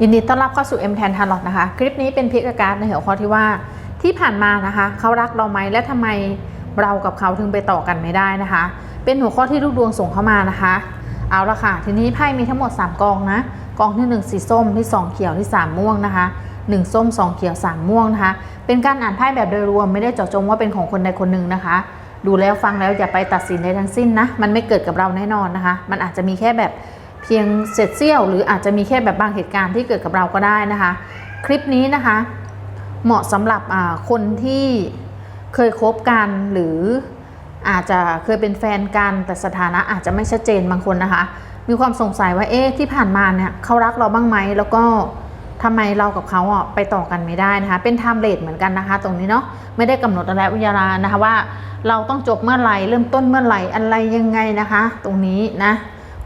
ยินดีต้อนรับเข้าสู่ M10 t a l o t นะคะ คลิปนี้เป็นพิกการในหัวข้อที่ว่าที่ผ่านมานะคะเขารักเราไหมและทำไมเรากับเขาถึงไปต่อกันไม่ได้นะคะ เป็นหัวข้อที่ลูกดวงส่งเข้ามานะคะ เอาละค่ะ ทีนี้ไพ่มีทั้งหมด 3 กองนะ กองที่ 1 สีส้มที่ 2 เขียวที่ 3 ม่วงนะคะ 1 ส้ม 2 เขียว 3 ม่วงนะคะ เป็นการอ่านไพ่แบบโดยรวมไม่ได้เจาะจงว่าเป็นของคนใดคนหนึ่งนะคะ ดูแล้วฟังแล้วอย่าไปตัดสินใดทั้งสิ้นนะมันไม่เกิดกับเราแน่นอนนะคะ มันอาจจะมีแค่แบบ เพียงเศษเสี้ยว หรืออาจจะมีแค่แบบบางเหตุการณ์ที่เกิดกับเราก็ได้นะคะ คลิปนี้นะคะ เหมาะสำหรับคนที่เคยคบกันหรืออาจจะเคยเป็นแฟนกันแต่สถานะอาจจะไม่ชัดเจนบางคนนะคะ มีความสงสัยว่าเอ๊ะที่ผ่านมาเนี่ยเขารักเราบ้างไหมแล้วก็ทำไมเรากับเขาอะไปต่อกันไม่ได้นะคะ เป็นไทม์เลทเหมือนกันนะคะ ตรงนี้เนาะไม่ได้กำหนดอะไรวิญญาณนะคะว่า เราต้องจบเมื่อไหร่เริ่มต้นเมื่อไหร่อะไรยังไงนะคะ ตรงนี้นะ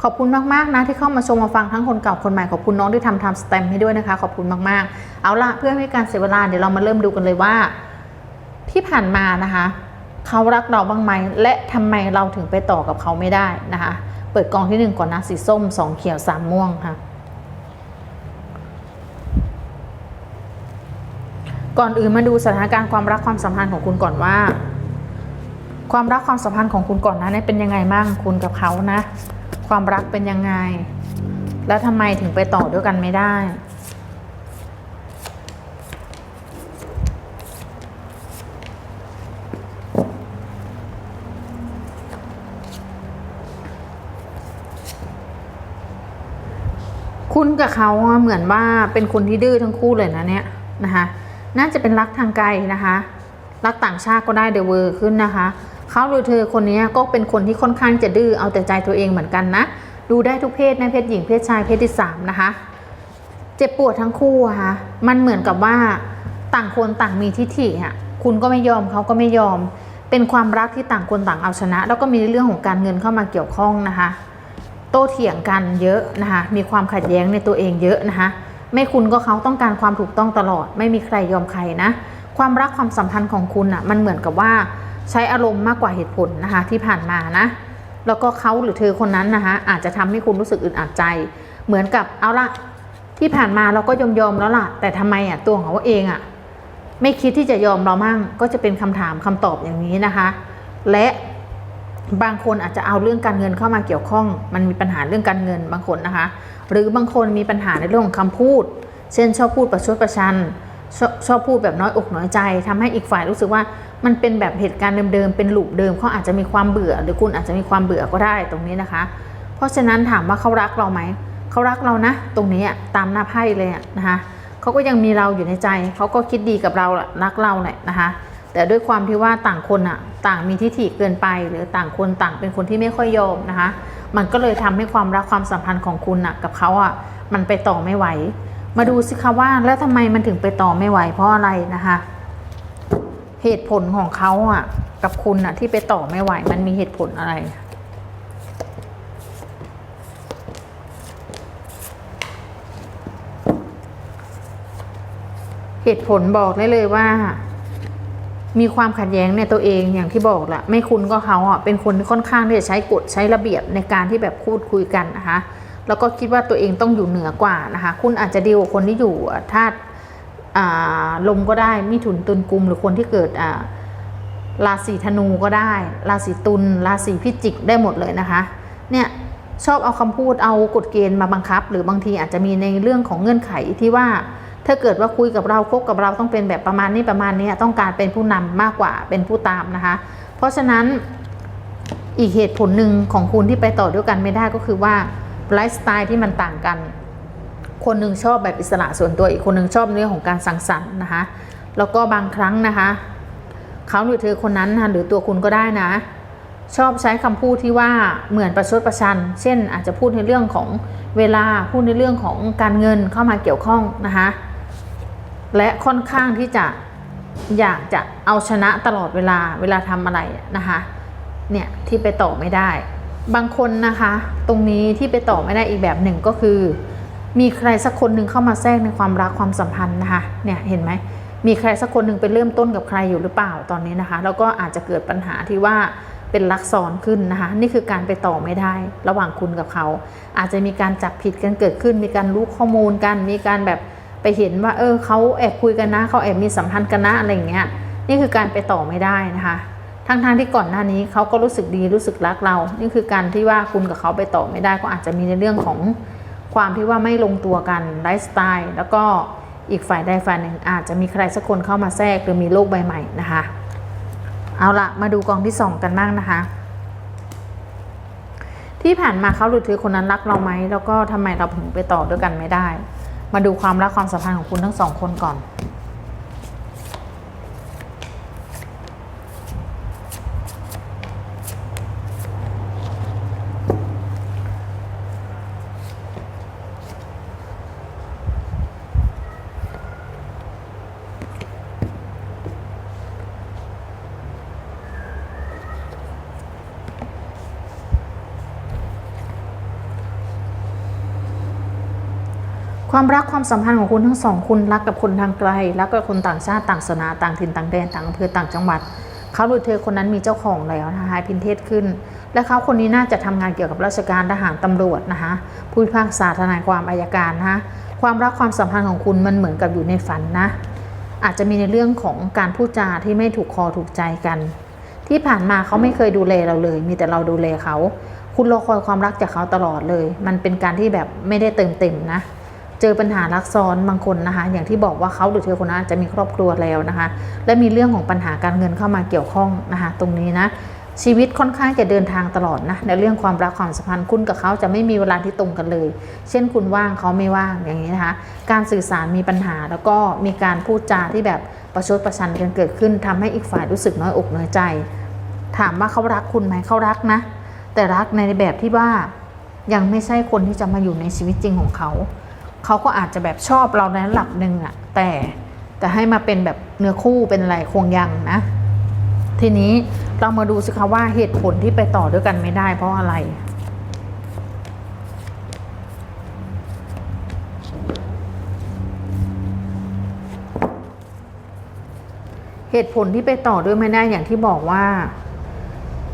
ขอบคุณมากๆนะที่เข้ามาชมมาฟังทั้งคนเก่าคนใหม่ขอบคุณน้องที่ทำทำสแตมให้ด้วยนะคะ ขอบคุณมากๆ เอาละเพื่อให้การเสียเวลาเดี๋ยวเรามาเริ่มดูกันเลยว่า ที่ผ่านมานะคะเขารักเราบ้างไหมและทำไมเราถึงไปต่อกับเขาไม่ได้นะคะ เปิดกองที่หนึ่งก่อนนะสีส้มสองเขียวสามม่วงค่ะก่อนอื่นมาดูสถานการณ์ความรักความสัมพันธ์ของคุณก่อนว่า ความรักความสัมพันธ์ของคุณก่อนนะเนี่ยเป็นยังไงบ้างคุณกับเขานะ ความรักเป็นยังไง แล้วทำไมถึงไปต่อด้วยกันไม่ได้ คุณกับเขาเหมือนว่าเป็นคนที่ดื้อทั้งคู่เลยนะเนี่ยนะคะ น่าจะเป็นรักทางไกลนะคะ รักต่างชาติก็ได้เดเวอร์ขึ้นนะคะ เขาหรือเธอคนนี้ก็เป็นคนที่ค่อนข้างจะดื้อเอาแต่ใจตัวเองเหมือนกันนะ ดูได้ทุกเพศนะเพศหญิงเพศชายเพศที่สามนะคะ เจ็บปวดทั้งคู่อะค่ะมันเหมือนกับว่าต่างคนต่างมีทิฐิอะคุณก็ไม่ยอมเขาก็ไม่ยอม เป็นความรักที่ต่างคนต่างเอาชนะ แล้วก็มีเรื่องของการเงินเข้ามาเกี่ยวข้องนะคะ โต้เถียงกันเยอะนะคะ มีความขัดแย้งในตัวเองเยอะนะคะ ไม่คุณก็เขาต้องการความถูกต้องตลอด ไม่มีใครยอมใครนะ ความรักความสัมพันธ์ของคุณอะมันเหมือนกับว่า ใช้อารมณ์มากกว่าเหตุผลนะคะที่ผ่านมานะ แล้วก็เขาหรือเธอคนนั้นนะคะอาจจะทำให้คุณรู้สึกอึดอัดใจ เหมือนกับเอาละที่ผ่านมาเราก็ยอมยอมแล้วล่ะ แต่ทำไมอะตัวของเขาเองอะไม่คิดที่จะยอมเรามั่ง ก็จะเป็นคำถามคำตอบอย่างนี้นะคะ และบางคนอาจจะเอาเรื่องการเงินเข้ามาเกี่ยวข้อง มันมีปัญหาเรื่องการเงินบางคนนะคะ หรือบางคนมีปัญหาในเรื่องของคำพูด เช่นชอบพูดประชดประชันชอบชอบพูดแบบน้อยอกน้อยใจทำให้อีกฝ่ายรู้สึกว่า มันเป็นแบบเหตุการณ์เดิมๆ เป็นลูปเดิมเขาอาจจะมีความเบื่อ หรือคุณอาจจะมีความเบื่อก็ได้ตรงนี้นะคะ เพราะฉะนั้นถามว่าเขารักเราไหม เขารักเรานะ ตรงนี้อะตามหน้าไพ่เลยอะนะคะเขาก็ยังมีเราอยู่ในใจ เขาก็คิดดีกับเราแหละรักเราแหละนะคะ แต่ด้วยความที่ว่าต่างคนอะต่างมีทิฐิเกินไป หรือต่างคนต่างเป็นคนที่ไม่ค่อยยอมนะคะ มันก็เลยทำให้ความรักความสัมพันธ์ของคุณอะกับเขาอะมันไปต่อไม่ไหว มาดูสิคะว่าแล้วทำไมมันถึงไปต่อไม่ไหวเพราะอะไรนะคะ เหตุผลของเขาอะ กับคุณอะ ที่ไปต่อไม่ไหว มันมีเหตุผลอะไร เหตุผลบอกได้เลยว่า มีความขัดแย้งในตัวเองอย่างที่บอกแหละไม่คุณก็เขาอะเป็นคนค่อนข้างที่จะใช้กฎใช้ระเบียบในการที่แบบพูดคุยกันนะคะแล้วก็คิดว่าตัวเองต้องอยู่เหนือกว่านะคะ คุณอาจจะดีกว่าคนที่อยู่ธาตุอ่า ลมก็ได้มิถุนตุลกุมหรือคนที่เกิดราศีธนูก็ได้ ราศีตุลราศีพิจิกได้หมดเลยนะคะเนี่ยชอบเอาคำพูดเอากฎเกณฑ์มาบังคับ หรือบางทีอาจจะมีในเรื่องของเงื่อนไขที่ว่า ถ้าเกิดว่าคุยกับเราคบกับเราต้องเป็นแบบประมาณนี้ประมาณนี้ต้องการเป็นผู้นำมากกว่าเป็นผู้ตามนะคะ เพราะฉะนั้นอีกเหตุผลหนึ่งของคุณที่ไปต่อด้วยกันไม่ได้ก็คือว่าไลฟ์สไตล์ที่มันต่างกัน คนหนึ่งชอบแบบอิสระส่วนตัวอีกคนหนึ่งชอบเรื่องของการสังสรรค์นะคะแล้วก็บางครั้งนะคะเขาหรือเธอคนนั้นนะคะหรือตัวคุณก็ได้นะ ชอบใช้คำพูดที่ว่าเหมือนประชดประชัน เช่น อาจจะพูดในเรื่องของเวลาพูดในเรื่องของการเงินเข้ามาเกี่ยวข้องนะคะและค่อนข้างที่จะอยากจะเอาชนะตลอดเวลาเวลาทำอะไรนะคะเนี่ยที่ไปต่อไม่ได้ บางคนนะคะ ตรงนี้ที่ไปต่อไม่ได้อีกแบบหนึ่งก็คือ มีใครสักคนหนึ่งเข้ามาแทรกในความรักความสัมพันธ์นะคะเนี่ยเห็นไหมมีใครสักคนหนึ่งไปเริ่มต้นกับใครอยู่หรือเปล่าตอนนี้นะคะ แล้วก็อาจจะเกิดปัญหาที่ว่าเป็นรักซ้อนขึ้นนะคะนี่คือการไปต่อไม่ได้ระหว่างคุณกับเขา อาจจะมีการจับผิดกันเกิดขึ้น มีการรู้ข้อมูลกัน มีการแบบไปเห็นว่า เออเขาแอบคุยกันนะเขาแอบมีสัมพันธ์กันนะอะไรอย่างเงี้ยนี่คือการไปต่อไม่ได้นะคะทั้งๆทที่ก่อนหน้านี้เขาก็รู้สึกดีรู้สึกรักเรา นี่คือการที่ว่าคุณกับเขาไปต่อไม่ได้ก็อาจจะมีในเรื่องของ ความที่ว่าไม่ลงตัวกันไลฟ์สไตล์แล้วก็อีกฝ่ายใดฝ่ายหนึ่งอาจจะมีใครสักคนเข้ามาแทรกหรือมีโลกใบใหม่นะคะ เอาละมาดูกองที่สองกันบ้างนะคะ ที่ผ่านมาเขาหรือเธอคนนั้นรักเราไหมแล้วก็ทำไมเราถึงไปต่อด้วยกันไม่ได้ มาดูความรักความสัมพันธ์ของคุณทั้งสองคนก่อน ความรักความสัมพันธ์ของคุณทั้งสองคุณรักกับคนทางไกลรักกับคนต่างชาติต่างศาสนาต่างถิ่นต่างแดนต่างอำเภอต่างจังหวัดเขาหรือเธอคนนั้นมีเจ้าของแล้วนะคะพินเทศขึ้น และเขาคนนี้น่าจะทำงานเกี่ยวกับราชการทหารตำรวจนะคะผู้พิพากษาทนายความอายการนะคะความรักความสัมพันธ์ของคุณมันเหมือนกับอยู่ในฝันนะ อาจจะมีในเรื่องของการพูดจาที่ไม่ถูกคอถูกใจกัน ที่ผ่านมาเขาไม่เคยดูแลเราเลย มีแต่เราดูแลเขา คุณรอคอยความรักจากเขาตลอดเลย มันเป็นการที่แบบไม่ได้เติมเต็มนะ เจอปัญหารักซ้อนบางคนนะคะ อย่างที่บอกว่าเขาหรือเธอคนนั้นจะมีครอบครัวแล้วนะคะ และมีเรื่องของปัญหาการเงินเข้ามาเกี่ยวข้องนะคะ ตรงนี้นะชีวิตค่อนข้างจะเดินทางตลอดนะในเรื่องความรักความสัมพันธ์คุณกับเขาจะไม่มีเวลาที่ตรงกันเลย เช่นคุณว่างเขาไม่ว่างอย่างนี้นะคะ การสื่อสารมีปัญหาแล้วก็มีการพูดจาที่แบบประชดประชันกันเกิดขึ้นทำให้อีกฝ่ายรู้สึกน้อยอกน้อยใจ ถามว่าเขารักคุณไหมเขารักนะ แต่รักในแบบที่ว่ายังไม่ใช่คนที่จะมาอยู่ในชีวิตจริงของเขา เขาก็อาจจะแบบชอบเราในระดับหนึ่งอะแต่แต่ให้มาเป็นแบบเนื้อคู่เป็นอะไรคงยังนะ ทีนี้เรามาดูสิคะว่าเหตุผลที่ไปต่อด้วยกันไม่ได้เพราะอะไร เหตุผลที่ไปต่อด้วยไม่ได้อย่างที่บอกว่า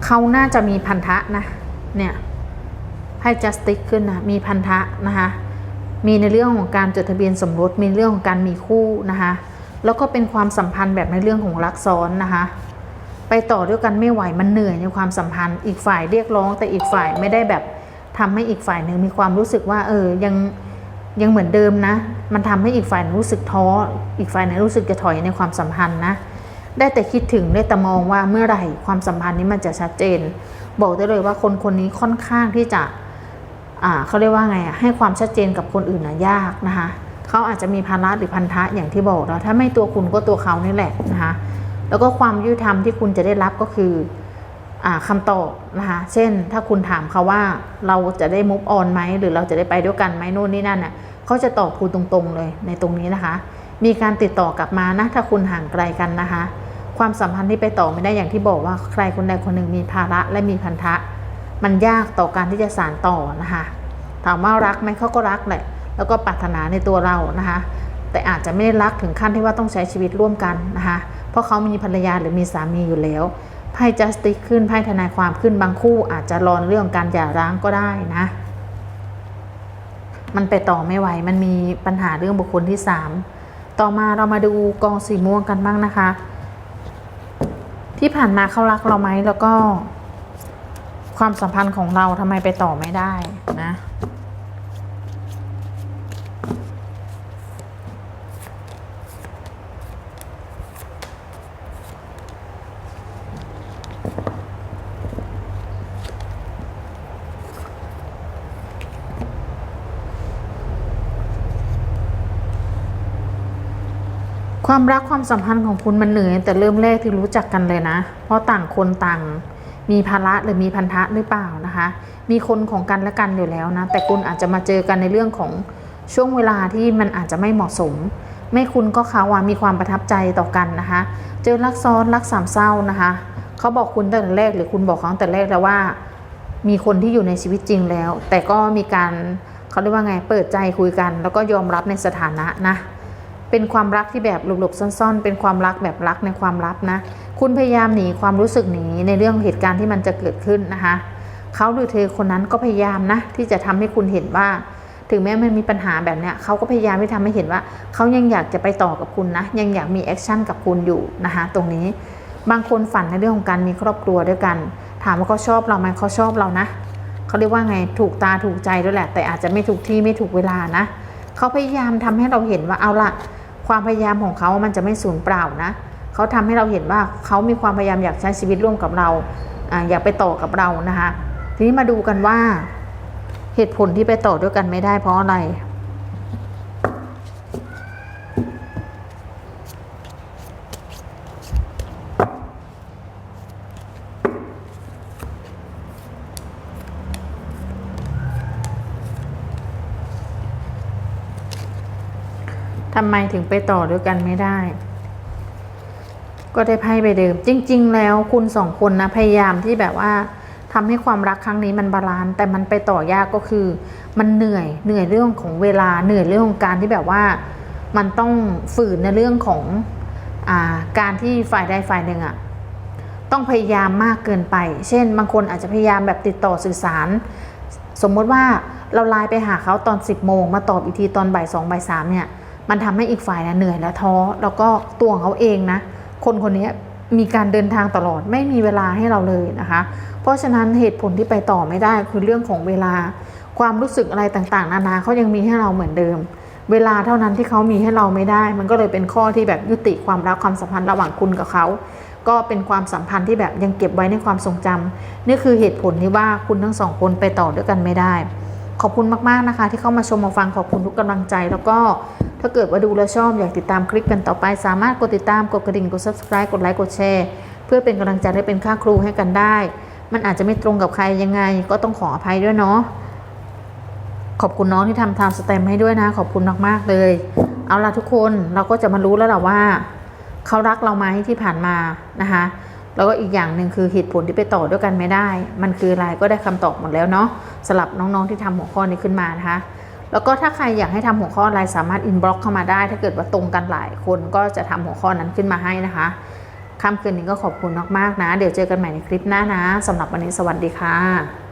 เขาน่าจะมีพันธะนะ เนี่ยไพ่จัสติกขึ้นนะมีพันธะนะคะ มีในเรื่องของการจดทะเบียนสมรส มีเรื่องของการมีคู่นะคะ แล้วก็เป็นความสัมพันธ์แบบในเรื่องของรักซ้อนนะคะ ไปต่อด้วยกันไม่ไหวมันเหนื่อยในความสัมพันธ์ อีกฝ่ายเรียกร้อง แต่อีกฝ่ายไม่ได้แบบทำให้อีกฝ่ายหนึ่งมีความรู้สึกว่า เออยังยังเหมือนเดิมนะ มันทำให้อีกฝ่ายรู้สึกท้อ อีกฝ่ายหนรู้สึกจะถอยในความสัมพันธ์นะ ได้แต่คิดถึงได้แต่มองว่าเมื่อไหร่ความสัมพันธ์นี้มันจะชัดเจน บอกได้เลยว่าคนคนนี้ค่อนข้างที่จะ เขาเรียกว่าไงอะให้ความชัดเจนกับคนอื่นนะยากนะคะเขาอาจจะมีภาระหรือพันธะอย่างที่บอกแล้วถ้าไม่ตัวคุณก็ตัวเขานี่แหละนะคะแล้วก็ความยุติธรรมที่คุณจะได้รับก็คืออ่าคำตอบนะคะเช่นถ้าคุณถามเขาว่าเราจะได้มุฟออนไหมหรือเราจะได้ไปด้วยกันไหมโน่นนี่นั่นน่ะเขาจะตอบคุณตรงๆเลยในตรงนี้นะคะ มีการติดต่อกลับมานะถ้าคุณห่างไกลกันนะคะ ความสัมพันธ์ที่ไปต่อไม่ได้อย่างที่บอกว่าใครคนใดคนหนึ่งมีภาระและมีพันธะ มันยากต่อการที่จะสานต่อนะคะถามว่ารักไหมเขาก็รักแหละแล้วก็ปรารถนาในตัวเรานะคะแต่อาจจะไม่ได้รักถึงขั้นที่ว่าต้องใช้ชีวิตร่วมกันนะคะเพราะเขามีภรรยาหรือมีสามีอยู่แล้วไพ่จัสติขึ้นไพ่ทนายความขึ้นบางคู่อาจจะรอนเรื่องการหย่าร้างก็ได้นะ มันไปต่อไม่ไหวมันมีปัญหาเรื่องบุคคลที่สามต่อมาเรามาดูกองสีม่วงกันบ้างนะคะ ที่ผ่านมาเขารักเราไหมแล้วก็ ความสัมพันธ์ของเราทำไมไปต่อไม่ได้นะความรักความสัมพันธ์ของคุณมันเหนื่อยแต่เริ่มแรกที่รู้จักกันเลยนะ เพราะต่างคนต่าง มีภาระหรือมีพันธะหรือเปล่านะคะ มีคนของกันและกันอยู่แล้วนะ แต่คุณอาจจะมาเจอกันในเรื่องของช่วงเวลาที่มันอาจจะไม่เหมาะสม ไม่คุณก็เขาว่ามีความประทับใจต่อกันนะคะ เจอรักซ้อนรักสามเศร้านะคะเขาบอกคุณตั้งแต่แรกหรือคุณบอกเขาตั้งแต่แรกแล้วว่า มีคนที่อยู่ในชีวิตจริงแล้ว แต่ก็มีการเขาเรียกว่าไงเปิดใจคุยกัน แล้วก็ยอมรับในสถานะนะ เป็นความรักที่แบบหลบๆซ่อน ๆ เป็นความรักแบบรักในความลับนะ คุณพยายามหนีความรู้สึกหนีในเรื่องเหตุการณ์ที่มันจะเกิดขึ้นนะคะเขาหรือเธอคนนั้นก็พยายามนะ ที่จะทำให้คุณเห็นว่า ถึงแม้มันมีปัญหาแบบเนี้ยเขาก็พยายามที่ทำให้เห็นว่าเขายังอยากจะไปต่อกับคุณนะ ยังอยากมีแอคชั่นกับคุณอยู่นะคะตรงนี้บางคนฝันในเรื่องของการมีครอบครัวด้วยกัน ถามว่าเขาชอบเราไหมเขาชอบเรานะเขาเรียกว่าไงถูกตาถูกใจด้วยแหละ แต่อาจจะไม่ถูกที่ไม่ถูกเวลานะ เขาพยายามทำให้เราเห็นว่าเอาละความพยายามของเขามันจะไม่สูญเปล่านะเขาทำให้เราเห็นว่าเขามีความพยายามอยากใช้ชีวิตร่วมกับเราอาอยากไปต่อกับเรานะคะ ทีนี้มาดูกันว่า เหตุผลที่ไปต่อด้วยกันไม่ได้เพราะอะไร ทำไมถึงไปต่อด้วยกันไม่ได้ ก็ได้ไพ่ไปเดิม จริง ๆ แล้วคุณสองคนนะพยายามที่แบบว่าทำให้ความรักครั้งนี้มันบาลานซ์แต่มันไปต่อยากก็คือ มันเหนื่อยเหนื่อยเรื่องของเวลาเหนื่อยเรื่องของการที่แบบว่า มันต้องฝืนในเรื่องของอาการที่ฝ่ายใดฝ่ายหนึ่งอะต้องพยายามมากเกินไป เช่น บางคนอาจจะพยายามแบบติดต่อสื่อสาร สมมติว่าเราไลน์ไปหาเขาตอน 10โมงมาตอบอีกทีตอนบ่ายสองบ่ายสามเนี่ย มันทำให้อีกฝ่ายนะเหนื่อยและท้อ แล้วก็ตัวของเขาเองนะ คนคนนี้มีการเดินทางตลอดไม่มีเวลาให้เราเลยนะคะ เพราะฉะนั้นเหตุผลที่ไปต่อไม่ได้คือเรื่องของเวลา ความรู้สึกอะไรต่างๆ นานาเขายังมีให้เราเหมือนเดิม เวลาเท่านั้นที่เขามีให้เราไม่ได้ มันก็เลยเป็นข้อที่แบบยุติความรักความสัมพันธ์ระหว่างคุณกับเขาก็เป็นความสัมพันธ์ที่แบบยังเก็บไว้ในความทรงจำนี่คือเหตุผลที่ว่าคุณทั้งสองคนไปต่อด้วยกันไม่ได้ ขอบคุณมาก ๆ นะคะ ที่เข้ามาชมมาฟังขอบคุณทุกกำลังใจ แล้วก็ ถ้าเกิดว่าดูแล้วชอบอยากติดตามคลิปกันต่อไป สามารถกดติดตามกดกระดิ่งกด subscribe กดไลค์กดแชร์ เพื่อเป็นกำลังใจและเป็นค่าครูให้กันได้ มันอาจจะไม่ตรงกับใครยังไง ก็ต้องขออภัยด้วยเนาะขอบคุณน้องที่ทำไทม์สแตมให้ด้วยนะ ขอบคุณมากๆเลย เอาล่ะทุกคนเราก็จะมารู้แล้วแหละว่า เขารักเราไหมที่ผ่านมานะคะแล้วก็อีกอย่างหนึ่งคือเหตุผลที่ไปต่อด้วยกันไม่ได้ มันคืออะไรก็ได้คำตอบหมดแล้วเนาะสำหรับน้องๆที่ทำหัวข้อนี้ขึ้นมานะคะ แล้วก็ถ้าใครอยากให้ทำหัวข้ออะไรสามารถอินบล็อกเข้ามาได้ ถ้าเกิดว่าตรงกันหลายคนก็จะทำหัวข้อนั้นขึ้นมาให้นะคะค่ำคืนนี้ก็ขอบคุณมากๆนะ เดี๋ยวเจอกันใหม่ในคลิปหน้านะสำหรับวันนี้สวัสดีค่ะ